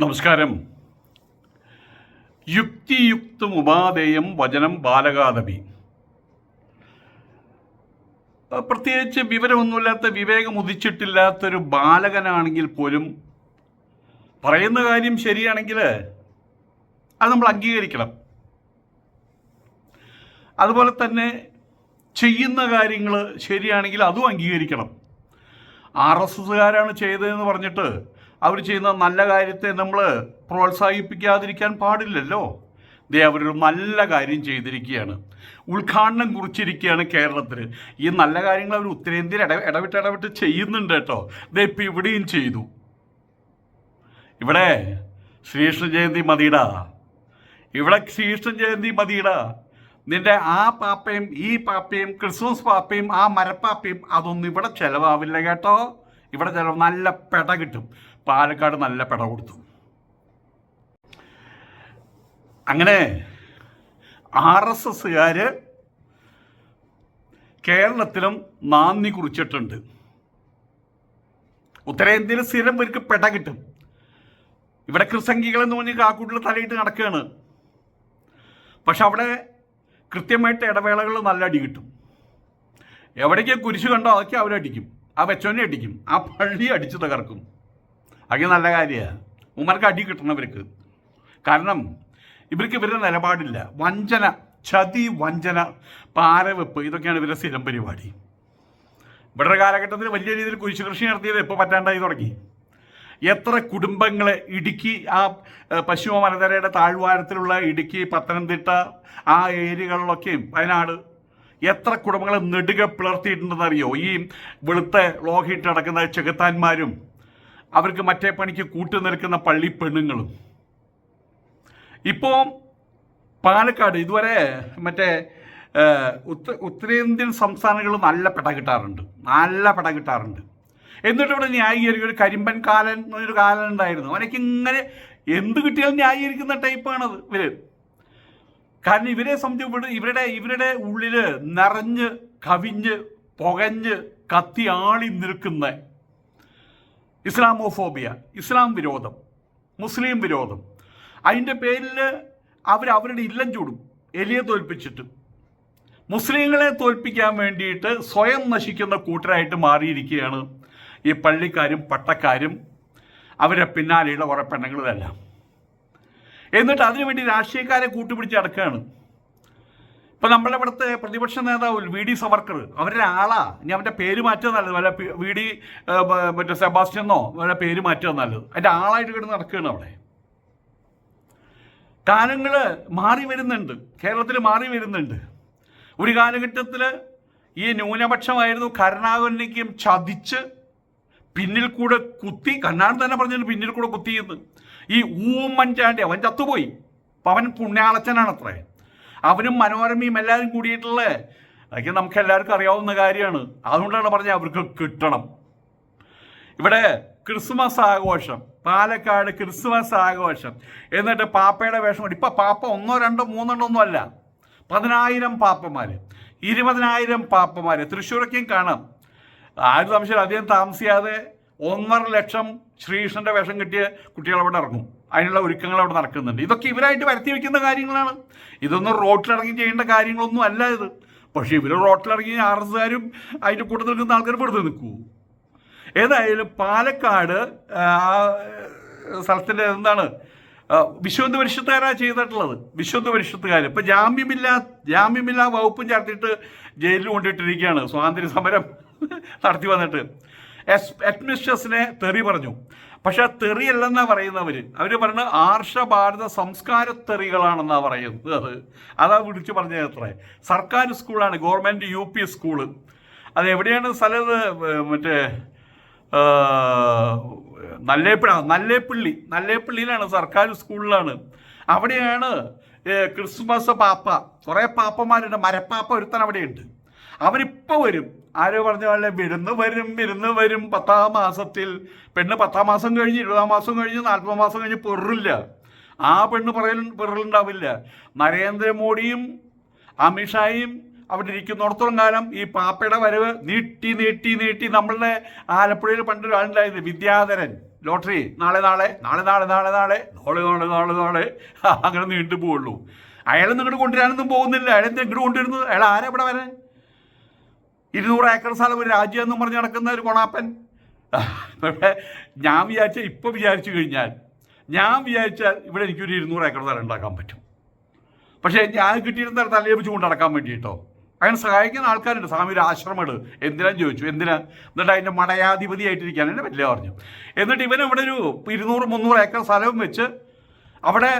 നമസ്കാരം. യുക്തിയുക്തം ഉപാധേയം വചനം ബാലകാദപി പ്രത്യേകിച്ച് വിവരമൊന്നുമില്ലാത്ത വിവേകം ഉദിച്ചിട്ടില്ലാത്തൊരു ബാലകനാണെങ്കിൽ പോലും പറയുന്ന കാര്യം ശരിയാണെങ്കിൽ അത് നമ്മൾ അംഗീകരിക്കണം. അതുപോലെ തന്നെ ചെയ്യുന്ന കാര്യങ്ങൾ ശരിയാണെങ്കിൽ അതും അംഗീകരിക്കണം. ആർ എസ് എസ്സുകാരാണ് ചെയ്തതെന്ന് പറഞ്ഞിട്ട് അവർ ചെയ്യുന്ന നല്ല കാര്യത്തെ നമ്മൾ പ്രോത്സാഹിപ്പിക്കാതിരിക്കാൻ പാടില്ലല്ലോ. ദേ അവരൊരു നല്ല കാര്യം ചെയ്തിരിക്കുകയാണ്. ഉദ്ഘാടനം കുറിച്ചിരിക്കുകയാണ് കേരളത്തിൽ. ഈ നല്ല കാര്യങ്ങൾ അവർ ഉത്തരേന്ത്യയിൽ ഇട ഇടവിട്ട് ഇടവിട്ട് ചെയ്യുന്നുണ്ട് കേട്ടോ. ദേ ഇപ്പം ഇവിടെയും ചെയ്തു. ഇവിടെ ശ്രീകൃഷ്ണ ജയന്തി മതിയിടാ. ഇവിടെ ശ്രീകൃഷ്ണ ജയന്തി മതിയിടാ. നിന്റെ ആ പാപ്പയും ഈ പാപ്പയും ക്രിസ്മസ് പാപ്പയും ആ മരപ്പാപ്പയും അതൊന്നും ഇവിടെ ചിലവാവില്ല കേട്ടോ. ഇവിടെ ചിലവ് നല്ല പെട കിട്ടും. പാലക്കാട് നല്ല പെട കൊടുത്തു. അങ്ങനെ ആർ എസ് എസ്സുകാർ കേരളത്തിലും നാന്ദി കുറിച്ചിട്ടുണ്ട്. ഉത്തരേന്ത്യയിൽ സ്ഥിരം ഇവർക്ക് പെട കിട്ടും. ഇവിടെ ക്രിസംഗികൾ എന്ന് പറഞ്ഞ് കാക്കൂട്ടിൽ തലയിട്ട് നടക്കുകയാണ്. പക്ഷെ അവിടെ കൃത്യമായിട്ട് ഇടവേളകൾ നല്ല അടി കിട്ടും. എവിടേക്ക് കുരിശ് കണ്ടോ അതൊക്കെ അവരടിക്കും. ആ വെച്ചോനെ അടിക്കും. ആ പള്ളി അടിച്ചു തകർക്കും. അതൊക്കെ നല്ല കാര്യമാണ് ഉമ്മർക്ക് അടി കിട്ടണവർക്ക്. കാരണം ഇവർക്ക് ഇവരുടെ നിലപാടില്ല. വഞ്ചന ചതി വഞ്ചന പാരവെപ്പ് ഇതൊക്കെയാണ് ഇവരുടെ സ്ഥിരം പരിപാടി. ഇവിടെ കാലഘട്ടത്തിൽ വലിയ രീതിയിൽ കുരിശു കൃഷി നടത്തിയത് ഇപ്പോൾ പറ്റാണ്ടായി തുടങ്ങി. എത്ര കുടുംബങ്ങളെ ഇടുക്കി ആ പശ്ചിമ മലനിരയുടെ താഴ്വാരത്തിലുള്ള ഇടുക്കി പത്തനംതിട്ട ആ ഏരിയകളിലൊക്കെയും വയനാട് എത്ര കുടുംബങ്ങളെ നെടുക പിളർത്തിയിട്ടുണ്ടെന്ന് അറിയോ ഈ വെളുത്ത ലോഹിട്ട് നടക്കുന്ന ചെകുത്താന്മാരും അവർക്ക് മറ്റേ പണിക്ക് കൂട്ടു നിൽക്കുന്ന പള്ളി പെണ്ണുങ്ങളും. ഇപ്പോൾ പാലക്കാട് ഇതുവരെ മറ്റേ ഉത്തരേന്ത്യൻ സംസ്ഥാനങ്ങൾ നല്ല പെട കിട്ടാറുണ്ട്. നല്ല പെട കിട്ടാറുണ്ട്. എന്നിട്ട് ഇവിടെ ന്യായീകരിക്കും. ഒരു കരിമ്പൻ കാലൻ എന്നൊരു കാലൻ ഉണ്ടായിരുന്നു. അവനക്ക് ഇങ്ങനെ എന്ത് കിട്ടിയാലും ന്യായീകരിക്കുന്ന ടൈപ്പാണത് ഇവർ. കാരണം ഇവരെ സംബന്ധിച്ച് ഇവരുടെ ഇവരുടെ ഉള്ളിൽ നിറഞ്ഞ് കവിഞ്ഞ് പുകഞ്ഞ് കത്തി ആളി നിൽക്കുന്ന ഇസ്ലാമോഫോബിയ ഇസ്ലാം വിരോധം മുസ്ലിം വിരോധം. അതിന്റെ പേരിൽ അവർ അവരുടെ ഇല്ലം ചൂടും എലിയെ തോൽപ്പിച്ചിട്ട്. മുസ്ലിങ്ങളെ തോൽപ്പിക്കാൻ വേണ്ടിയിട്ട് സ്വയം നശിക്കുന്ന കൂട്ടരായിട്ട് മാറിയിരിക്കുകയാണ് ഈ പള്ളിക്കാരും പട്ടക്കാരും അവരെ പിന്നാലെയുള്ള കുറേ പെണ്ണുങ്ങളിതെല്ലാം എന്നിട്ട് അതിനുവേണ്ടി രാഷ്ട്രീയക്കാരെ കൂട്ടുപിടിച്ച് നടക്കുകയാണ്. ഇപ്പം നമ്മുടെ ഇവിടുത്തെ പ്രതിപക്ഷ നേതാവ് വി ഡി സവർക്കർ അവരുടെ ആളാ. ഇനി അവന്റെ പേര് മാറ്റുക നല്ലത്. വല്ല വി ഡി മറ്റേ സെബാസ്റ്റ്യനോ വല്ല പേര് മാറ്റുക നല്ലത്. അതിന്റെ ആളായിട്ട് കിടന്ന് നടക്കുകയാണ് അവിടെ. കാലങ്ങൾ മാറി വരുന്നുണ്ട്. കേരളത്തിൽ മാറി വരുന്നുണ്ട്. ഒരു കാലഘട്ടത്തിൽ ഈ ന്യൂനപക്ഷമായിരുന്നു കരുണാകരനേക്കും ചതിച്ച് പിന്നിൽ കൂടെ കുത്തി കണ്ണാടൻ തന്നെ പറഞ്ഞിട്ട് പിന്നിൽ കൂടെ കുത്തിയെന്ന്. ഈ ഊമ്മൻചാണ്ടി അവൻ ചത്തുപോയി. അപ്പം അവൻ പുണ്യാളച്ചനാണ് അത്രേ അവനും മനോരമയും എല്ലാവരും കൂടിയിട്ടുള്ള? അതൊക്കെ നമുക്ക് എല്ലാവർക്കും അറിയാവുന്ന കാര്യമാണ്. അതുകൊണ്ടാണ് പറഞ്ഞത് അവർക്ക് കിട്ടണം. ഇവിടെ ക്രിസ്മസ് ആഘോഷം. പാലക്കാട് ക്രിസ്മസ് ആഘോഷം. എന്നിട്ട് പാപ്പയുടെ വേഷം ഇപ്പം പാപ്പ ഒന്നോ രണ്ടോ മൂന്നെണ്ണോ ഒന്നും അല്ല. പതിനായിരം പാപ്പമാർ ഇരുപതിനായിരം പാപ്പമാർ തൃശ്ശൂരൊക്കെയും കാണാം. ആരും സംശയം അധികം താമസിയാതെ ഒന്നര ലക്ഷം ശ്രീകൃഷ്ണന്റെ വേഷം കിട്ടിയ കുട്ടികൾ അവിടെ ഇറങ്ങും. അതിനുള്ള ഒരുക്കങ്ങൾ അവിടെ നടക്കുന്നുണ്ട്. ഇതൊക്കെ ഇവരായിട്ട് വരുത്തി വെക്കുന്ന കാര്യങ്ങളാണ്. ഇതൊന്നും റോട്ടിലിറങ്ങി ചെയ്യേണ്ട കാര്യങ്ങളൊന്നും അല്ല ഇത്. പക്ഷേ ഇവർ റോട്ടിലിറങ്ങി ആർ എസ്കാരും അതിന്റെ കൂട്ടത്തിൽ നിൽക്കുന്ന ആൾക്കാർ വെറുതെ നിൽക്കൂ. ഏതായാലും പാലക്കാട് ആ, സ്ഥലത്തിന്റെ എന്താണ് വിശ്വന്ത് പരിഷത്തുകാരാണ് ചെയ്തിട്ടുള്ളത്. വിശ്വന്ത പരിഷത്തുകാർ ഇപ്പം ജാമ്യമില്ല ജാമ്യമില്ല വകുപ്പും ചേർത്തിട്ട് ജയിലിൽ കൊണ്ടിട്ടിരിക്കുകയാണ് സ്വാതന്ത്ര്യ സമരം നടത്തി വന്നിട്ട്. എസ് അഡ്മിനിസ്ട്രേഷനെ തെറി പറഞ്ഞു. പക്ഷെ തെറിയല്ലെന്നാ പറയുന്നവര് അവർ. പറയുന്നത് ആർഷ ഭാരത സംസ്കാര തെറികളാണെന്നാ പറയുന്നത് അത്. അതാ വിളിച്ചു പറഞ്ഞത് അത്രേ. സർക്കാർ സ്കൂളാണ് ഗവൺമെന്റ് യു പി സ്കൂൾ. അത് എവിടെയാണ് സ്ഥലം ഇത്? മറ്റേ നല്ലേപ്പിള നല്ലേപ്പിള്ളി. നല്ലേപ്പിള്ളിയിലാണ് സർക്കാർ സ്കൂളിലാണ്. അവിടെയാണ് ക്രിസ്മസ് പാപ്പ. കുറേ പാപ്പമാരുണ്ട് മരപ്പാപ്പ ഒരുത്തൻ അവിടെയുണ്ട് അവരിപ്പോൾ വരും. ആരോ പറഞ്ഞ പോലെ വിരുന്ന് വരും വിരുന്ന് വരും. പത്താം മാസത്തിൽ പെണ്ണ് പത്താം മാസം കഴിഞ്ഞ് ഇരുപതാം മാസം കഴിഞ്ഞ് നാൽപ്പത് മാസം കഴിഞ്ഞ് പെറില്ല. ആ പെണ്ണ് പറയൽ പെറലുണ്ടാവില്ല. നരേന്ദ്രമോദിയും അമിത്ഷായും അവിടെ ഇരിക്കുന്നിടത്തോളം കാലം ഈ പാപ്പയുടെ വരവ് നീട്ടി നീട്ടി നീട്ടി നമ്മളുടെ ആലപ്പുഴയിൽ പണ്ടൊരാളുണ്ടായിരുന്നു വിദ്യാധരൻ. ലോട്ടറി. നാളെ നാളെ നാളെ നാളെ നാളെ നാളെ നാളെ നാളെ നാളെ നാളെ. അങ്ങനെ നീണ്ടു പോവുള്ളൂ അയാൾ നിങ്ങോട്ട് കൊണ്ടുവരാനൊന്നും പോകുന്നില്ല. അയാൾ എന്താ കൊണ്ടുവരുന്നത്? അയാൾ ആരാ ഇവിടെ വരാൻ? ഇരുന്നൂറ് ഏക്കർ സ്ഥലം ഒരു രാജ്യം എന്ന് പറഞ്ഞ് നടക്കുന്ന ഒരു കൊണാപ്പൻ. ഇവിടെ ഞാൻ വിചാരിച്ച ഇപ്പം വിചാരിച്ചു കഴിഞ്ഞാൽ ഞാൻ വിചാരിച്ചാൽ ഇവിടെ എനിക്കൊരു ഇരുന്നൂറ് ഏക്കർ സ്ഥലം ഉണ്ടാക്കാൻ പറ്റും. പക്ഷേ ഞാൻ കിട്ടിയിരുന്ന തലയെ വെച്ച് കൊണ്ട് നടക്കാൻ വേണ്ടിയിട്ടോ? അങ്ങനെ സഹായിക്കുന്ന ആൾക്കാരുണ്ട്. സ്വാമി ഒരു ആശ്രമമുണ്ട് എന്തിനാന്ന് ചോദിച്ചു. എന്തിനാ? എന്നിട്ട് അതിന്റെ മടയാധിപതിയായിട്ടിരിക്കാൻ എന്റെ വലിയ പറഞ്ഞു. എന്നിട്ട് ഇവൻ ഇവിടെ ഒരു ഇരുന്നൂറ് മുന്നൂറ് ഏക്കർ സ്ഥലവും വെച്ച് അവിടെ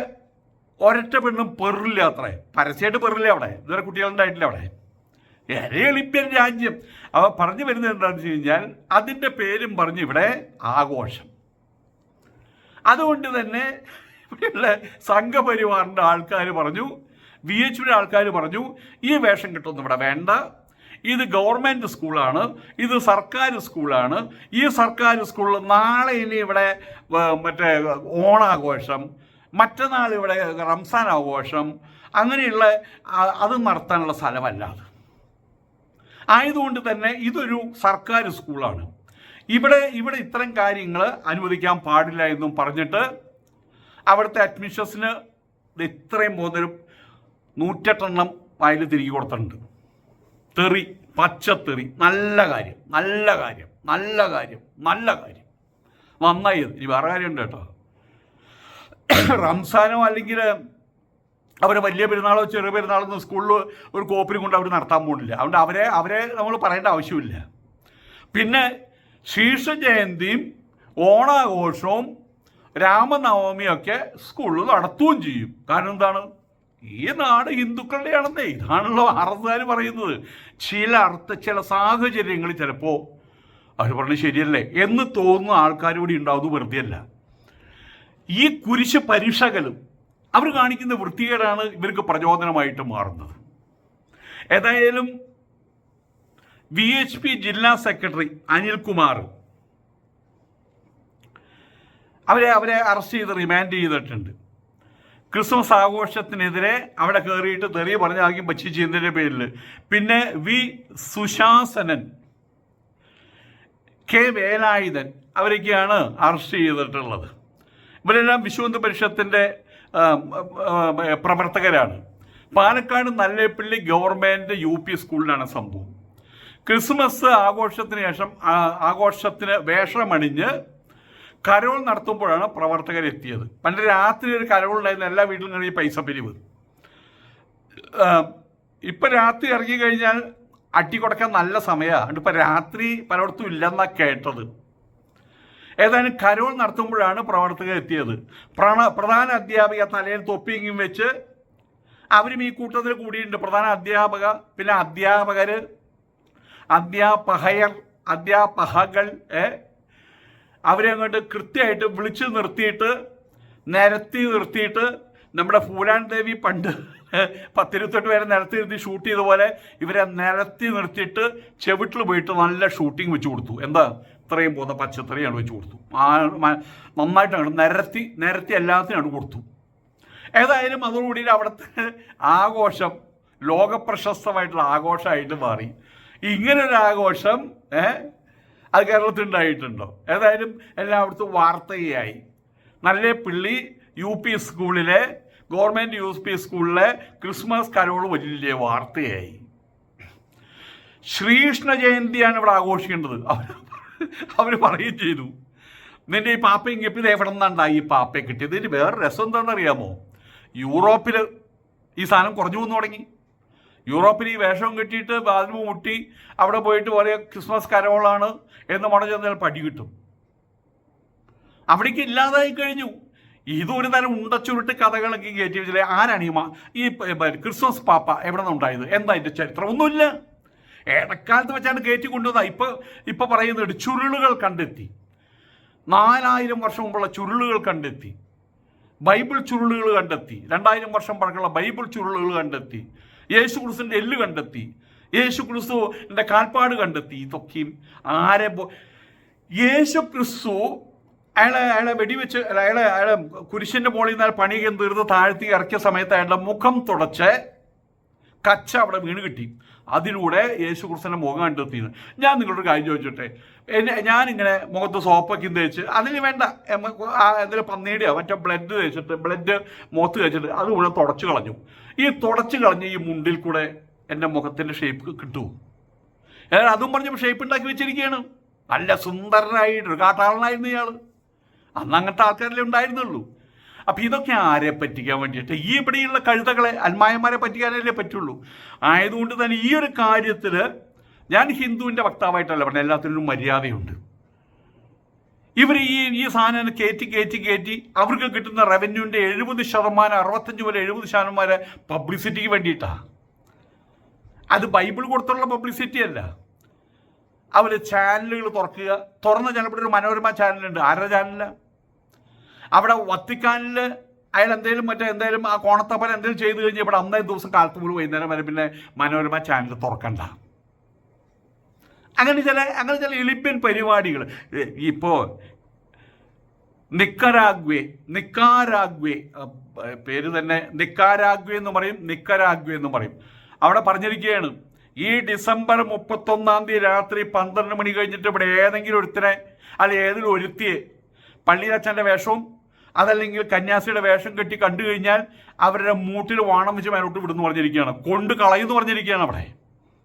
ഒരൊറ്റ പെണ്ണും പെറില്ല അത്രേ. പരസ്യമായിട്ട് പെറില്ല അവിടെ. ഇതുവരെ കുട്ടികളുണ്ടായിട്ടില്ല അവിടെ. ഏറെ എളിപ്യൻ രാജ്യം. അവ പറഞ്ഞു വരുന്നത് എന്താണെന്ന് വെച്ച് കഴിഞ്ഞാൽ അതിന്റെ പേരും പറഞ്ഞ് ഇവിടെ ആഘോഷം. അതുകൊണ്ട് തന്നെ ഇവിടെയുള്ള സംഘപരിവാറിന്റെ ആൾക്കാർ പറഞ്ഞു വി എച്ച് പിയുടെ ആൾക്കാർ പറഞ്ഞു ഈ വേഷം കിട്ടുമെന്ന് ഇവിടെ വേണ്ട. ഇത് ഗവൺമെന്റ് സ്കൂളാണ് ഇത് സർക്കാർ സ്കൂളാണ്. ഈ സർക്കാർ സ്കൂളിൽ നാളെ ഇനി ഇവിടെ മറ്റേ ഓണാഘോഷം മറ്റന്നാൾ ഇവിടെ റംസാൻ ആഘോഷം അങ്ങനെയുള്ള അത് നടത്താനുള്ള സ്ഥലമല്ല അത്. ആയതുകൊണ്ട് തന്നെ ഇതൊരു സർക്കാർ സ്കൂളാണ്. ഇവിടെ ഇവിടെ ഇത്തരം കാര്യങ്ങൾ അനുവദിക്കാൻ പാടില്ല എന്നും പറഞ്ഞിട്ട് അവിടുത്തെ അഡ്മിഷൻസിന് ഇത് ഇത്രയും പോകുന്നൊരു നൂറ്റെട്ടെണ്ണം വായിൽ തിരികെ കൊടുത്തിട്ടുണ്ട്. തെറി പച്ചത്തെറി നല്ല കാര്യം നല്ല കാര്യം നല്ല കാര്യം നല്ല കാര്യം. നന്നായി. ഇനി വേറെ കാര്യമുണ്ട് കേട്ടോ. റംസാനോ അല്ലെങ്കിൽ അവർ വലിയ പെരുന്നാളോ ചെറിയ പെരുന്നാളോ ഒന്നും സ്കൂളിൽ ഒരു കോപ്പിനും കൊണ്ട് അവർ നടത്താൻ പോകുന്നില്ല അതുകൊണ്ട് അവരെ അവരെ നമ്മൾ പറയേണ്ട ആവശ്യമില്ല. പിന്നെ ശീർഷ ജയന്തിയും ഓണാഘോഷവും രാമനവമിയൊക്കെ സ്കൂളിൽ നടത്തുകയും ചെയ്യും. കാരണം എന്താണ്? ഈ നാട് ഹിന്ദുക്കളുടെയാണെന്നേ. ഇതാണല്ലോ അറസ്സുകാർ പറയുന്നത്. ചില അർത്ഥ ചില സാഹചര്യങ്ങളിൽ ചിലപ്പോൾ അവർ പറഞ്ഞത് ശരിയല്ലേ? എന്ന് തോന്നുന്ന ആൾക്കാർ കൂടി ഉണ്ടാവുന്നത് വെറുതെയല്ല. ഈ കുരിശ് പരീക്ഷകലും അവർ കാണിക്കുന്ന വൃത്തികേടാണ് ഇവർക്ക് പ്രചോദനമായിട്ട് മാറുന്നത്. ഏതായാലും വി എച്ച് പി ജില്ലാ സെക്രട്ടറി അനിൽകുമാർ അവരെ അവരെ അറസ്റ്റ് ചെയ്ത് റിമാൻഡ് ചെയ്തിട്ടുണ്ട്. ക്രിസ്മസ് ആഘോഷത്തിനെതിരെ അവിടെ കയറിയിട്ട് തെറിയ പറഞ്ഞാക്കി ചെയ്യുന്നതിന്റെ പേരിൽ പിന്നെ വി സുശാസനൻ കെ വേലായുധൻ അവരൊക്കെയാണ് അറസ്റ്റ് ചെയ്തിട്ടുള്ളത്. ഇവരെല്ലാം വിശ്വന്ത് പരിഷത്തിന്റെ പ്രവർത്തകരാണ്. Palakkad Nallepilly government U P സ്കൂളിലാണ് സംഭവം. ക്രിസ്മസ് ആഘോഷത്തിന് ശേഷം ആഘോഷത്തിന് വേഷമണിഞ്ഞ് കരോൾ നടത്തുമ്പോഴാണ് പ്രവർത്തകരെത്തിയത്. പണ്ട് രാത്രി ഒരു കരോൾ ഉണ്ടായിരുന്നു എല്ലാ വീട്ടിലും കഴിഞ്ഞ് പൈസ പിരിവ്. ഇപ്പം രാത്രി ഇറങ്ങി കഴിഞ്ഞാൽ അട്ടി കൊടുക്കാൻ നല്ല സമയമാണ് ഇപ്പം രാത്രി പലയിടത്തും ഇല്ലെന്നാണ് കേട്ടത്. ഏതായാലും കരോൾ നടത്തുമ്പോഴാണ് പ്രവർത്തകർ എത്തിയത്. പ്രണ പ്രധാന അധ്യാപിക തലയിൽ തൊപ്പിയും വെച്ച് അവരും ഈ കൂട്ടത്തിൽ കൂടിയിട്ടുണ്ട്. പ്രധാന അധ്യാപക പിന്നെ അധ്യാപകർ അധ്യാപകയർ അധ്യാപകകൾ അവരെ അങ്ങോട്ട് കൃത്യമായിട്ട് വിളിച്ചു നിർത്തിയിട്ട് നിരത്തി നിർത്തിയിട്ട് നമ്മുടെ ഫൂലാൻ ദേവി പണ്ട് പത്തിരുപത്തെട്ട് പേരെ നിരത്തി നിർത്തി ഷൂട്ട് ചെയ്ത പോലെ ഇവരെ നിരത്തി നിർത്തിയിട്ട് ചെവിട്ടിൽ പോയിട്ട് നല്ല ഷൂട്ടിംഗ് വെച്ച് കൊടുത്തു. എന്താ? ഇത്രയും പോകുന്ന പച്ചത്തറി ഞങ്ങൾ വെച്ച് കൊടുത്തു. മ- നന്നായിട്ടാണ് നിരത്തി നിരത്തി എല്ലാത്തിനും അങ്ങോട്ട് കൊടുത്തു. ഏതായാലും അതോടുകൂടി അവിടുത്തെ ആഘോഷം ലോകപ്രശസ്തമായിട്ടുള്ള ആഘോഷമായിട്ട് മാറി. ഇങ്ങനൊരു ആഘോഷം ഏ? അത് കേരളത്തിൽ ഉണ്ടായിട്ടുണ്ടോ? ഏതായാലും എല്ലായിടത്തും വാർത്തയായി. നല്ല പിള്ളി യു പി സ്കൂളിലെ ഗവൺമെന്റ് യു പി സ്കൂളിലെ ക്രിസ്മസ് കരോൾ വലിയ വാർത്തയായി. ശ്രീകൃഷ്ണ ജയന്തിയാണ് ഇവിടെ ആഘോഷിക്കേണ്ടത്. അവർ അവർ പറയുകയും ചെയ്തു. നിന്റെ ഈ പാപ്പ ഇത് എവിടെ നിന്നുണ്ടായി ഈ പാപ്പയെ കിട്ടിയത്? ഇതിന് വേറെ രസം എന്താണെന്ന് അറിയാമോ യൂറോപ്പിൽ ഈ സാധനം കുറഞ്ഞു വന്നു തുടങ്ങി. യൂറോപ്പിൽ ഈ വേഷം കിട്ടിയിട്ട് അതിന് മുട്ടി അവിടെ പോയിട്ട് പറയാ ക്രിസ്മസ് കരോളാണ് എന്ന് മട ചെന്നാൽ പടി കിട്ടും. അവിടേക്ക് ഇല്ലാതായി കഴിഞ്ഞു. ഇതൊരു തരം ഉണ്ടച്ചുരുട്ട് കഥകളൊക്കെ കയറ്റി വെച്ചില്ലേ ആരാണ് ഈ ഈ ക്രിസ്മസ് പാപ്പ എവിടെ നിന്നുണ്ടായത്? എന്താ ഇതിന്റെ ചരിത്രം? ഒന്നുമില്ല. ഇടക്കാലത്ത് വെച്ചാണ് കയറ്റി കൊണ്ടുവന്നത്. ഇപ്പൊ ഇപ്പൊ പറയുന്നത് ചുരുളുകൾ കണ്ടെത്തി. നാലായിരം വർഷം മുമ്പുള്ള ചുരുളുകൾ കണ്ടെത്തി. ബൈബിൾ ചുരുളുകൾ കണ്ടെത്തി. രണ്ടായിരം വർഷം പഴക്കമുള്ള ബൈബിൾ ചുരുളുകൾ കണ്ടെത്തി. യേശു ക്രിസ്തുവിന്റെ എല്ല് കണ്ടെത്തി. യേശു ക്രിസ്തുവിന്റെ കാൽപ്പാട് കണ്ടെത്തി. ഇതൊക്കെയും ആരെ യേശു ക്രിസ്തു അയാളെ അയാളെ വെടിവെച്ച് അയാളെ അയാളെ കുരിശിന്റെ മുകളിൽ നിന്ന് പണിയും തീർത്ത് താഴ്ത്തി ഇറക്കിയ സമയത്ത് അയാളുടെ മുഖം തുടച്ച് കച്ച അവിടെ വീണ് കിട്ടി. അതിലൂടെ യേശു ക്രിസ്തുവിന്റെ മുഖം കണ്ടെത്തിയത് ഞാൻ നിങ്ങളൊരു കാര്യം ചോദിച്ചോട്ടെ? ഞാനിങ്ങനെ മുഖത്ത് സോപ്പൊക്കെ തേച്ച് അതിന് വേണ്ട എന്തെങ്കിലും പന്നീടിയോ മറ്റേ ബ്ലഡ് തേച്ചിട്ട് ബ്ലഡ് മുഖത്ത് തേച്ചിട്ട് അത് മുഴുവൻ തുടച്ചു കളഞ്ഞു. ഈ തുടച്ചു കളഞ്ഞ് ഈ മുണ്ടിൽ കൂടെ എന്റെ മുഖത്തിന്റെ ഷേപ്പ് കിട്ടുമോ ഏ, അതും പറഞ്ഞ് ഷേപ്പ് ഉണ്ടാക്കി വെച്ചിരിക്കുകയാണ്. നല്ല സുന്ദരനായിട്ട് കാട്ടാളനായിരുന്നു ഇയാൾ അന്ന് അങ്ങനത്തെ ആൾക്കാരിലേ ഉണ്ടായിരുന്നുള്ളൂ. അപ്പം ഇതൊക്കെ ആരെ പറ്റിക്കാൻ വേണ്ടിയിട്ട്? ഈ ഇവിടെയുള്ള കഴുതകളെ അൽമായന്മാരെ പറ്റിക്കാനല്ലേ പറ്റുള്ളൂ. ആയതുകൊണ്ട് തന്നെ ഈ ഒരു കാര്യത്തിൽ ഞാൻ ഹിന്ദുവിന്റെ വക്താവായിട്ടല്ല പറഞ്ഞത്. എല്ലാത്തിനും മര്യാദയുണ്ട്. ഇവർ ഈ ഈ സാധനം കയറ്റി കയറ്റി കയറ്റി അവർക്ക് കിട്ടുന്ന റവന്യൂവിന്റെ എഴുപത് ശതമാനം അറുപത്തഞ്ച് മുതൽ എഴുപത് ശതമാനം വരെ പബ്ലിസിറ്റിക്ക് വേണ്ടിയിട്ടാണ് അത് ബൈബിൾ കൊടുത്തുള്ള പബ്ലിസിറ്റി അല്ല. അവർ ചാനലുകൾ തുറക്കുക. തുറന്ന ചിലപ്പോൾ ഒരു മനോരമ ചാനലുണ്ട്. ആരുടെ ചാനലില്ല അവിടെ വത്തിക്കാനിൽ അയാൾ എന്തെങ്കിലും മറ്റേ എന്തെങ്കിലും ആ കോണത്തപ്പൻ എന്തെങ്കിലും ചെയ്തു കഴിഞ്ഞാൽ ഇവിടെ അന്നേ ദിവസം കാലത്ത് മുഴുവൻ വൈകുന്നേരം വരെ പിന്നെ മനോരമ ചാനൽ തുറക്കണ്ട. അങ്ങനെ ചില അങ്ങനെ ചില എളിപ്പൻ പരിപാടികൾ ഇപ്പോൾ നിക്കരാഗ്വേ നിക്കാരാഗ്വേ പേര് തന്നെ നിക്കാരാഗ്വേ എന്ന് പറയും നിക്കരാഗ്വേ എന്ന് പറയും. അവിടെ പറഞ്ഞിരിക്കുകയാണ് ഈ ഡിസംബർ മുപ്പത്തൊന്നാം തീയതി രാത്രി പന്ത്രണ്ട് മണി കഴിഞ്ഞിട്ട് ഇവിടെ ഏതെങ്കിലും ഒരുത്തിനെ അല്ല ഏതെങ്കിലും ഒരുത്തിയെ പള്ളിയിലച്ഛന്റെ വേഷവും അതല്ലെങ്കിൽ കന്യാസിയുടെ വേഷം കെട്ടി കണ്ടു കഴിഞ്ഞാൽ അവരുടെ മൂട്ടിൽ വാണം വെച്ച് മേലോട്ട് വിടുന്നു പറഞ്ഞിരിക്കുകയാണ്. കൊണ്ട് കളയുന്നു പറഞ്ഞിരിക്കുകയാണ് അവിടെ.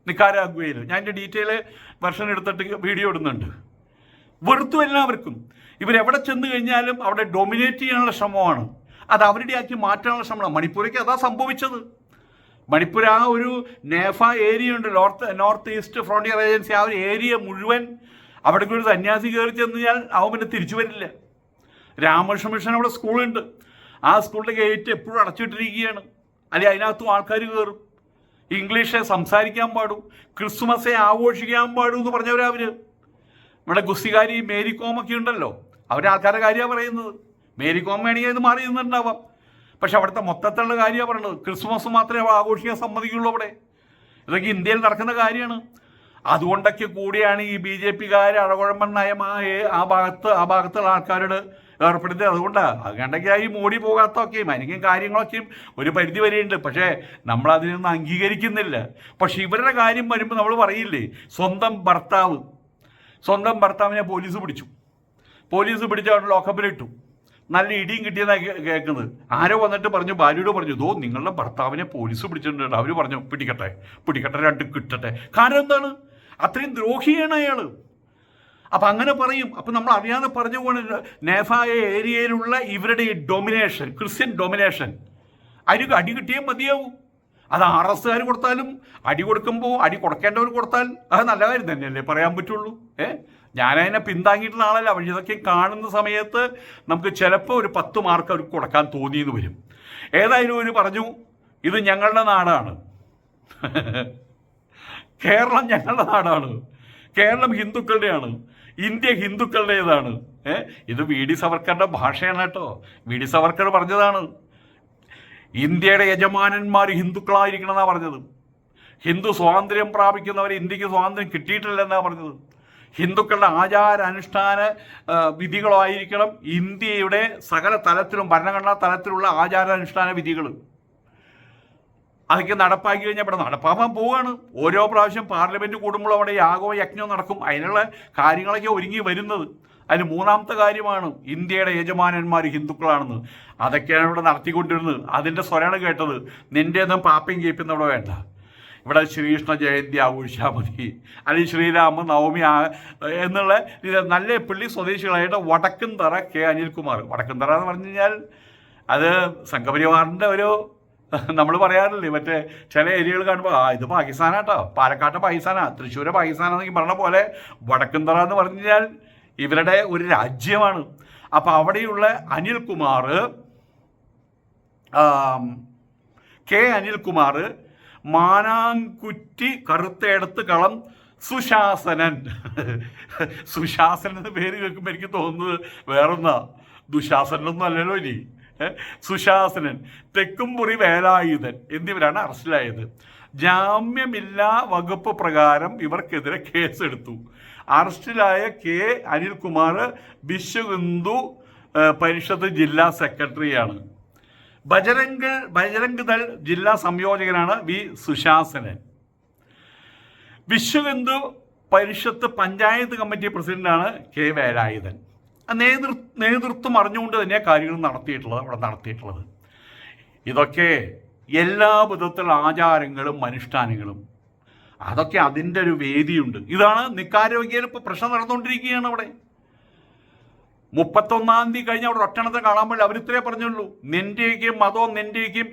നിക്കാരാഗ്വയിൽ. ഞാൻ എന്റെ ഡീറ്റെയിൽ വെർഷൻ എടുത്തിട്ട് വീഡിയോ ഇടുന്നുണ്ട്. വെറുത്തു എല്ലാവർക്കും. ഇവരെവിടെ ചെന്ന് കഴിഞ്ഞാലും അവിടെ ഡൊമിനേറ്റ് ചെയ്യാനുള്ള ശ്രമമാണ്. അത് അവരുടെ ആക്കി മാറ്റാനുള്ള ശ്രമമാണ്. മണിപ്പൂരയ്ക്ക് അതാ സംഭവിച്ചത്. മണിപ്പൂർ ആ ഒരു നേഫ ഏരിയ ഉണ്ട്. North north east frontier agency ആ ഒരു ഏരിയ മുഴുവൻ അവിടെ ഒരു സന്യാസി കയറി ചെന്ന് കഴിഞ്ഞാൽ അവൻ പിന്നെ തിരിച്ചു വരില്ല. രാമകൃഷ്ണ മിഷൻ അവിടെ സ്കൂളുണ്ട്. ആ സ്കൂളിന്റെ ഗേറ്റ് എപ്പോഴും അടച്ചിട്ടിരിക്കുകയാണ്. അല്ലെങ്കിൽ അതിനകത്തും ആൾക്കാർ കയറും ഇംഗ്ലീഷെ സംസാരിക്കാൻ പാടും. ക്രിസ്മസെ ആഘോഷിക്കാൻ പാടും എന്ന് പറഞ്ഞവരാ നമ്മുടെ ഗുസ്തികാരി മേരി കോമൊക്കെ ഉണ്ടല്ലോ. അവർ ആൾക്കാരുടെ കാര്യമാണ് പറയുന്നത്. മേരി കോം വേണമെങ്കിൽ ഇത് മാറി നിന്നുണ്ടാവാം പക്ഷെ അവിടുത്തെ മൊത്തത്തിലുള്ള കാര്യമാണ് പറയുന്നത് ക്രിസ്മസ് മാത്രമേ ആഘോഷിക്കാൻ സമ്മതിക്കുള്ളൂ അവിടെ. ഇതൊക്കെ ഇന്ത്യയിൽ നടക്കുന്ന കാര്യമാണ് അതുകൊണ്ടൊക്കെ കൂടിയാണ് ഈ ബി ജെ പിക്കാർ അഴകുഴമ്പൻ നയം ആ ആ ഭാഗത്ത് ആ ഭാഗത്തുള്ള ആൾക്കാരോട് ഏർപ്പെടുത്തിയത് അതുകൊണ്ടാണ് അതുകൊണ്ടൊക്കെ ഈ മോടി പോകാത്തൊക്കെയും അല്ലെങ്കിൽ കാര്യങ്ങളൊക്കെയും ഒരു പരിധി വരെയുണ്ട്. പക്ഷേ നമ്മൾ അതിനൊന്നും അംഗീകരിക്കുന്നില്ല. പക്ഷെ ഇവരുടെ കാര്യം വരുമ്പോൾ നമ്മൾ പറയില്ലേ സ്വന്തം ഭർത്താവ്. സ്വന്തം ഭർത്താവിനെ പോലീസ് പിടിച്ചു. പോലീസ് പിടിച്ച് അവിടെ ലോക്കപ്പിലിട്ടു. നല്ല ഇടിയും കിട്ടിയെന്നാണ് കേൾക്കുന്നത്. ആരോ വന്നിട്ട് പറഞ്ഞു ഭാര്യയോട് പറഞ്ഞു ഇതോ നിങ്ങളുടെ ഭർത്താവിനെ പോലീസ് പിടിച്ചിട്ടുണ്ട്. അവർ പറഞ്ഞു പിടിക്കട്ടെ പിടിക്കട്ടെ രണ്ട് കിട്ടട്ടെ. കാരണം എന്താണ്? അത്രയും ദ്രോഹിയാണ് അയാൾ അപ്പം അങ്ങനെ പറയും. അപ്പം നമ്മൾ അറിയാതെ പറഞ്ഞു പോകുന്ന നേഫായ ഏരിയയിലുള്ള ഇവരുടെ ഈ ഡൊമിനേഷൻ ക്രിസ്ത്യൻ ഡൊമിനേഷൻ അതിന് അടി കിട്ടിയേ മതിയാവും. അത് ആർ എസ്സുകാർ കൊടുത്താലും അടി കൊടുക്കുമ്പോൾ അടി കൊടുക്കേണ്ടവർ കൊടുത്താൽ അത് നല്ല കാര്യം തന്നെയല്ലേ പറയാൻ പറ്റുള്ളൂ. ഏ? ഞാനതിനെ പിന്താങ്ങിയിട്ടുള്ള ആളല്ല. പക്ഷേ ഇതൊക്കെ കാണുന്ന സമയത്ത് നമുക്ക് ചിലപ്പോൾ ഒരു പത്ത് മാർക്ക് അവർക്ക് കൊടുക്കാൻ തോന്നിയെന്ന് വരും. ഏതായാലും ഒരു പറഞ്ഞു ഇത് ഞങ്ങളുടെ നാടാണ്. കേരളം ഞങ്ങളുടെ നാടാണ്. കേരളം ഹിന്ദുക്കളുടെയാണ്. ഇന്ത്യ ഹിന്ദുക്കളുടേതാണ്. ഏ? ഇത് വി ഡി സവർക്കറുടെ ഭാഷയാണ് കേട്ടോ. വി ഡി സവർക്കർ പറഞ്ഞതാണ്. ഇന്ത്യയുടെ യജമാനന്മാർ ഹിന്ദുക്കളായിരിക്കണമെന്നാണ് പറഞ്ഞത്. ഹിന്ദു സ്വാതന്ത്ര്യം പ്രാപിക്കുന്നവർ ഇന്ത്യയ്ക്ക് സ്വാതന്ത്ര്യം കിട്ടിയിട്ടില്ലെന്നാണ് പറഞ്ഞത്. ഹിന്ദുക്കളുടെ ആചാര അനുഷ്ഠാന വിധികളായിരിക്കണം ഇന്ത്യയുടെ സകല തലത്തിലും ഭരണഘടനാ തലത്തിലുള്ള ആചാരാനുഷ്ഠാന വിധികൾ അതൊക്കെ നടപ്പാക്കി കഴിഞ്ഞാൽ ഇവിടെ നടപ്പാക്കാൻ പോവുകയാണ് ഓരോ പ്രാവശ്യം പാർലമെന്റ് കൂടുമ്പോൾ അവിടെ യാഗവും യജ്ഞവും നടക്കും. അതിനുള്ള കാര്യങ്ങളൊക്കെ ഒരുങ്ങി വരുന്നത്. അതിന് മൂന്നാമത്തെ കാര്യമാണ് ഇന്ത്യയുടെ യജമാനന്മാർ ഹിന്ദുക്കളാണെന്ന്. അതൊക്കെയാണ് ഇവിടെ നടത്തിക്കൊണ്ടിരുന്നത്. അതിന്റെ സ്വരാണ് കേട്ടത്. നിന്റെയൊന്നും പാപ്പയും കേൾപ്പിന്ന് ഇവിടെ വേണ്ട. ഇവിടെ ശ്രീകൃഷ്ണ ജയന്തി ആഘോഷിച്ചാൽ മതി. അല്ലെങ്കിൽ ശ്രീരാമ നവമി എന്നുള്ള നല്ല പുള്ളി സ്വദേശികളായിട്ട് വടക്കുംതറ കെ അനിൽകുമാർ. തറ എന്ന് പറഞ്ഞു കഴിഞ്ഞാൽ അത് സംഘപരിവാറിന്റെ ഒരു നമ്മൾ പറയാറില്ലേ മറ്റേ ചില ഏരിയകൾ കാണുമ്പോൾ ആ ഇത് പാകിസ്ഥാനാട്ടോ പാലക്കാട്ടെ പാകിസ്ഥാനാ. തൃശ്ശൂരെ പാകിസ്ഥാനാണെന്നൊക്കെ പറഞ്ഞ പോലെ വടക്കുംതറ എന്ന് പറഞ്ഞു കഴിഞ്ഞാൽ ഇവരുടെ ഒരു രാജ്യമാണ്. അപ്പം അവിടെയുള്ള അനിൽകുമാർ കെ അനിൽകുമാർ മാനാങ്കുറ്റി കറുത്തേടത്ത് കളം സുശാസനൻ. സുശാസനൻ പേര് കേൾക്കുമ്പോൾ എനിക്ക് തോന്നുന്നത് വേറൊന്നാ. ദുശാസനൊന്നും അല്ലല്ലോ ഇനി? സുശാസനൻ തെക്കുംപുറി വേലായുധൻ എന്നിവരാണ് അറസ്റ്റിലായത്. ജാമ്യമില്ലാ വകുപ്പ് പ്രകാരം ഇവർക്കെതിരെ കേസെടുത്തു. അറസ്റ്റിലായ കെ. അനിൽകുമാർ വിശ്വഹിന്ദു പരിഷത്ത് ജില്ലാ സെക്രട്ടറിയാണ്. ബജരംഗ് ബജരംഗ് ദൾ ജില്ലാ സംയോജകനാണ് വി. സുശാസനൻ. വിശ്വഹിന്ദു പരിഷത്ത് പഞ്ചായത്ത് കമ്മിറ്റി പ്രസിഡന്റാണ് കെ. വേലായുധൻ. നേതൃ നേതൃത്വം അറിഞ്ഞുകൊണ്ട് തന്നെ കാര്യങ്ങൾ നടത്തിയിട്ടുള്ളത് അവിടെ നടത്തിയിട്ടുള്ളത്. ഇതൊക്കെ എല്ലാ വിധത്തിലുള്ള ആചാരങ്ങളും അനുഷ്ഠാനങ്ങളും. അതൊക്കെ അതിന്റെ ഒരു വേദിയുണ്ട്. ഇതാണ് നിക്കാരോഗ്യയിൽ ഇപ്പോൾ പ്രശ്നം നടന്നുകൊണ്ടിരിക്കുകയാണ് അവിടെ. മുപ്പത്തൊന്നാം തീയതി കഴിഞ്ഞ് അവിടെ ഒറ്റണത്തെ കാണാൻ പറ്റില്ല അവരിത്രേ പറഞ്ഞുള്ളൂ. നിന്റെയും മതവും നിന്റെയും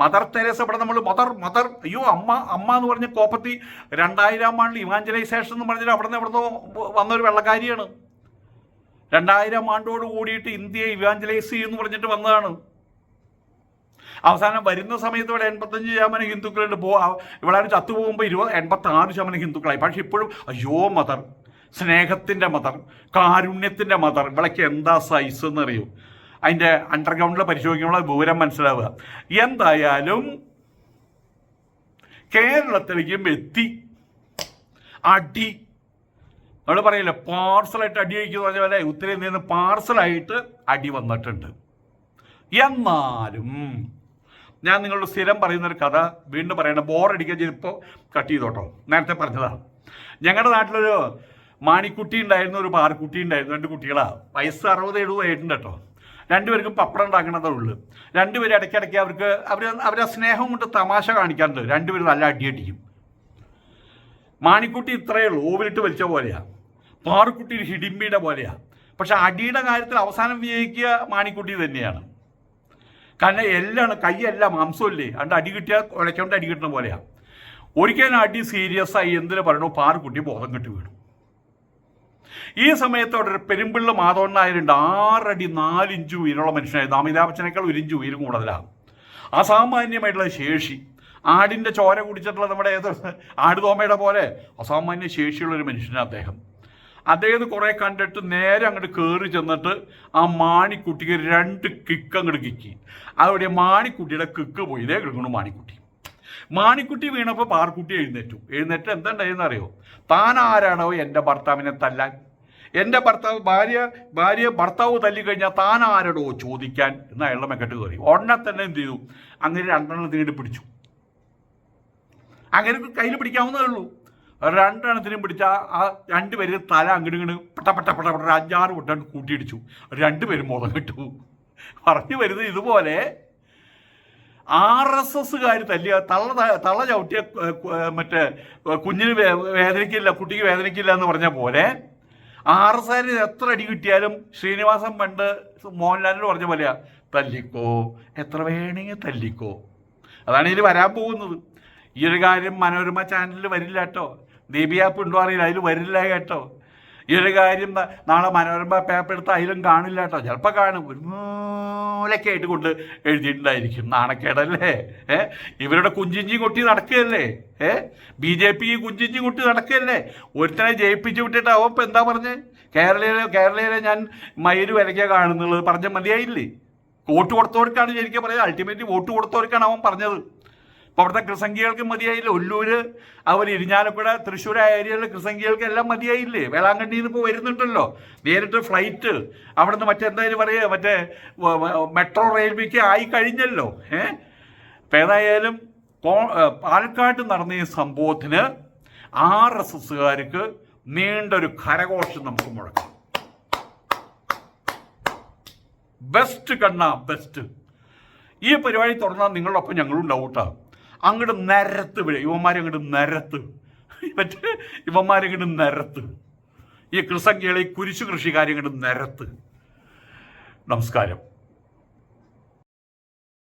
മദർ തെരേസ ഇവിടെ നമ്മൾ മദർ മദർ അയ്യോ അമ്മ അമ്മ എന്ന് പറഞ്ഞ കോപ്പത്തി രണ്ടായിരം ആണ്ടിൽ ഇവാഞ്ചലൈസേഷൻ എന്ന് പറഞ്ഞാൽ അവിടെ നിന്ന് എവിടെ വന്നൊരു വെള്ളക്കാരിയാണ്. രണ്ടായിരം ആണ്ടോട് കൂടിയിട്ട് ഇന്ത്യയെ ഇവാഞ്ചലൈസ് എന്ന് പറഞ്ഞിട്ട് വന്നതാണ്. അവസാനം വരുന്ന സമയത്ത് ഇവിടെ എൺപത്തഞ്ച് ശതമാനം ഹിന്ദുക്കളുണ്ട്. പോ ഇവിടെ ചത്തു പോകുമ്പോൾ ഇരുപത് എൺപത്തി ആറ് ശതമാനം ഹിന്ദുക്കളായി. പക്ഷെ ഇപ്പോഴും അയ്യോ മദർ സ്നേഹത്തിന്റെ മദർ കാരുണ്യത്തിന്റെ മദർ ഇവിടേക്ക് എന്താ സൈസ് എന്നറിയൂ? അതിന്റെ അണ്ടർഗ്രൗണ്ടിൽ പരിശോധിക്കുമ്പോൾ വിവരം മനസ്സിലാവുക. എന്തായാലും കേരളത്തിലേക്കും എത്തി. അടി നമ്മൾ പറയില്ലേ പാർസലായിട്ട് അടി കഴിക്കുന്ന പറഞ്ഞ പോലെ ഉത്തരേന്ത്യയിൽ നിന്ന് പാർസലായിട്ട് അടി വന്നിട്ടുണ്ട്. എന്നാലും ഞാൻ നിങ്ങളോട് സ്ഥിരം പറയുന്ന ഒരു കഥ വീണ്ടും പറയണ ബോറടിക്കാൻ ചിലപ്പോൾ കട്ട് ചെയ്തോട്ടോ. നേരത്തെ പറഞ്ഞതാണ് ഞങ്ങളുടെ നാട്ടിലൊരു മാണിക്കുട്ടി ഉണ്ടായിരുന്നു ഒരു പാറക്കുട്ടി ഉണ്ടായിരുന്നു രണ്ട് കുട്ടികളാ. വയസ്സ് അറുപത് എഴുപത് ആയിട്ടുണ്ട് കേട്ടോ. രണ്ടുപേർക്കും പപ്പടം ഉണ്ടാക്കണതേ ഉള്ളൂ. രണ്ടുപേരും ഇടയ്ക്കിടയ്ക്ക് അവർക്ക് അവർ അവരെ സ്നേഹം കൊണ്ട് തമാശ കാണിക്കാറുണ്ട്. രണ്ടുപേരും നല്ല അടിയടിക്കും. മാണിക്കുട്ടി ഇത്രയേ ഉള്ളൂ. ഓവിലിട്ട് വലിച്ച പോലെയാ. പാറുക്കുട്ടി ഒരു ഹിഡിമ്പിയുടെ പോലെയാണ് പക്ഷെ അടിയുടെ കാര്യത്തിൽ അവസാനം വിജയിക്കുക മാണിക്കുട്ടി തന്നെയാണ്. കാരണം എല്ലാം കൈയല്ല മാംസമില്ലേ? അതുകൊണ്ട് അടി കിട്ടിയാൽ ഉലയ്ക്കൊണ്ട് അടി കിട്ടുന്ന പോലെയാണ് ഒരിക്കലും അടി സീരിയസ് ആയി എന്തിനു പറയണോ? പാറുക്കുട്ടി ബോധം കെട്ടി വീണു. ഈ സമയത്തോടെ ഒരു പെരുമ്പിള്ള മാധവൻ നായരുണ്ട് ആറടി നാലിഞ്ച് ഉയരമുള്ള മനുഷ്യനായിരുന്നു അമിതാഭ് ബച്ചനേക്കാൾ ഒരു ഇഞ്ച് ഉയരം കൂടുതലാണ് അസാമാന്യമായിട്ടുള്ള ശേഷി. ആടിന്റെ ചോര കുടിച്ചിട്ടുള്ള നമ്മുടെ ഏത് ആടുതോമയുടെ പോലെ അസാമാന്യ ശേഷിയുള്ള ഒരു മനുഷ്യനാണ് അദ്ദേഹം. അദ്ദേഹം കുറേ കണ്ടിട്ട് നേരെ അങ്ങോട്ട് കയറി ചെന്നിട്ട് ആ മാണിക്കുട്ടിക്ക് രണ്ട് കിക്ക് അങ്ങോട്ട് കിക്കി. അവിടെ മാണിക്കുട്ടിയുടെ കിക്ക് പോയി. ഇതേ കിടക്കുന്നു മാണിക്കുട്ടി. മാണിക്കുട്ടി വീണപ്പോൾ പാർക്കുട്ടി എഴുന്നേറ്റു. എഴുന്നേറ്റ് എന്താ അറിയോ? താൻ ആരാണോ എന്റെ ഭർത്താവിനെ തല്ലാൻ? എന്റെ ഭർത്താവ് ഭാര്യ ഭാര്യ ഭർത്താവ് തല്ലിക്കഴിഞ്ഞാൽ താൻ ആരോടോ ചോദിക്കാൻ? എന്ന് അയാളുടെ മെക്കെട്ട് കയറി ഉടനെ തന്നെ എന്ത് ചെയ്തു? അങ്ങനെ രണ്ടെണ്ണം തീണ്ടി പിടിച്ചു. അങ്ങനെ കയ്യിൽ പിടിക്കാവുന്നതേ ഉള്ളൂ. രണ്ടെണ്ണത്തിനും പിടിച്ച ആ രണ്ടുപേര് തല അങ്ങോട്ട് ഇങ്ങോട്ട് പട്ട പട്ട പട്ട അഞ്ചാറ് വട്ടം കൂട്ടിയിടിച്ചു. രണ്ടുപേരും മുഖം കിട്ടു. പറഞ്ഞു വരുന്നത് ഇതുപോലെ ആർ എസ് എസ്സുകാർ തല്ലിയ തള്ള തള്ള ചവിട്ടിയ മറ്റേ കുഞ്ഞിന് വേദനിക്കില്ല കുട്ടിക്ക് വേദനിക്കില്ല എന്ന് പറഞ്ഞ പോലെ ആർ എസ് ആരിന് എത്ര അടി കിട്ടിയാലും ശ്രീനിവാസൻ പണ്ട് മോഹൻലാലിനോട് പറഞ്ഞ പോലെയാ തല്ലിക്കോ എത്ര വേണമെങ്കിൽ തല്ലിക്കോ. അതാണ് ഇതിൽ വരാൻ പോകുന്നത്. ഈ ഒരു കാര്യം മനോരമ ചാനലിൽ വരില്ല കേട്ടോ. ദീപി ആപ്പ് ഉണ്ടോ അറിയില്ല അതിൽ വരില്ല കേട്ടോ. ഈ ഒരു കാര്യം നാളെ മനോരമ പേപ്പർ എടുത്ത് അതിലും കാണില്ല കേട്ടോ. ചിലപ്പോൾ കാണും. ഒരു മൂലൊക്കെ ആയിട്ട് കൊണ്ട് എഴുതിയിട്ടുണ്ടായിരിക്കും. നാണക്കേടല്ലേ? ഏ? ഇവരുടെ കുഞ്ചിഞ്ചി കൊട്ടി നടക്കുകയല്ലേ? ഏ? ബി ജെ പി കുഞ്ചിഞ്ചി കൊട്ടി നടക്കുകയല്ലേ? ഒരുത്തനെ ജയിപ്പിച്ചു വിട്ടിട്ട് അവൻ ഇപ്പം എന്താ പറഞ്ഞ്? കേരളയിലെ കേരളയിലെ ഞാൻ മയിൽ വിലയ്ക്കാണ് കാണുന്നുള്ളത് പറഞ്ഞ മതിയായില്ലേ? വോട്ട് കൊടുത്തവർക്കാണ് ശരിക്കും പറയുന്നത്. അൾട്ടിമേറ്റ്ലി വോട്ട് കൊടുത്തവർക്കാണ് അവൻ പറഞ്ഞത്. അപ്പോൾ അവിടുത്തെ കൃസംഗികൾക്ക് മതിയായില്ല. ഒല്ലൂര് അവർ ഇരിഞ്ഞാലക്കുട തൃശ്ശൂർ ഏരിയയിലെ കൃസംഗികൾക്ക് എല്ലാം മതിയായില്ലേ? വേളാങ്കണ്ണിയിൽ നിന്ന് ഇപ്പോൾ വരുന്നുണ്ടല്ലോ. നേരിട്ട് ഫ്ലൈറ്റ് അവിടെ നിന്ന് മറ്റെന്തായാലും പറയുക മറ്റേ മെട്രോ റെയിൽവേക്ക് ആയി കഴിഞ്ഞല്ലോ. ഏഹ് അപ്പം ഏതായാലും പാലക്കാട്ട് നടന്ന ഈ സംഭവത്തിന് ആർ എസ് എസ്സുകാർക്ക് നീണ്ടൊരു കരഘോഷം നമുക്ക് മുഴക്കാം ബെസ്റ്റ് കണ്ണ ബെസ്റ്റ് ഈ പരിപാടി തുടർന്നാൽ ഒപ്പം ഞങ്ങളും ഡൗട്ടാകും അങ്ങോട്ട് നിരത്ത് വിഴ യുവന്മാരെ അങ്ങോട്ട് നിരത്ത്. മറ്റേ ഇവന്മാരെ അങ്ങോട്ട് നിരത്ത്. ഈ കൃസംഖ്യകളെ കുരിശു കൃഷിക്കാരെ അങ്ങോട്ട് നിരത്ത്. നമസ്കാരം.